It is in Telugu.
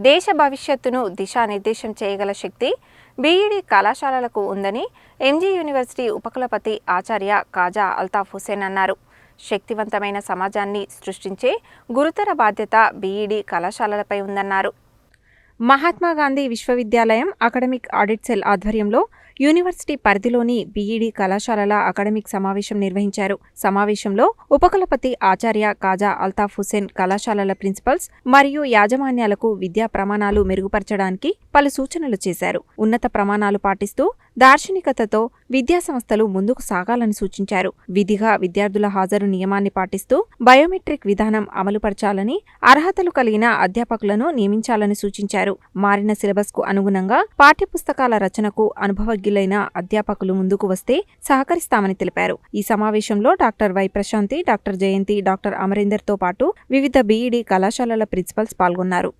దేశ భవిష్యత్తును దిశానిర్దేశం చేయగల శక్తి బీఈడీ కళాశాలలకు ఉందని ఎంజీ యూనివర్సిటీ ఉపకులపతి ఆచార్య కాజా అల్తాఫ్ హుసేన్ అన్నారు. శక్తివంతమైన సమాజాన్ని సృష్టించే గురుతర బాధ్యత బీఈడీ కళాశాలలపై ఉందన్నారు. మహాత్మా గాంధీ విశ్వవిద్యాలయం అకాడమిక్ ఆడిట్ సెల్ ఆధ్వర్యంలో యూనివర్సిటీ పరిధిలోని బీఈడీ కళాశాలల అకాడమిక్ సమావేశం నిర్వహించారు. సమావేశంలో ఉపకులపతి ఆచార్య కాజా అల్తాఫ్ హుసేన్ కళాశాలల ప్రిన్సిపల్స్ మరియు యాజమాన్యాలకు విద్యా ప్రమాణాలు మెరుగుపరచడానికి పలు సూచనలు చేశారు. ఉన్నత ప్రమాణాలు పాటిస్తూ దార్శనికతతో విద్యా సంస్థలు ముందుకు సాగాలని సూచించారు. విధిగా విద్యార్థుల హాజరు నియమాన్ని పాటిస్తూ బయోమెట్రిక్ విధానం అమలుపరచాలని అర్హతలు కలిగిన అధ్యాపకులను నియమించాలని సూచించారు. మారిన సిలబస్కు అనుగుణంగా పాఠ్యపుస్తకాల రచనకు అనుభవజ్ఞులైన అధ్యాపకులు ముందుకు వస్తే సహకరిస్తామని తెలిపారు. ఈ సమావేశంలో doctor Y Prashanti doctor Jayanti doctor అమరేందర్తో పాటు వివిధ బీఈడీ కళాశాలల ప్రిన్సిపల్స్ పాల్గొన్నారు.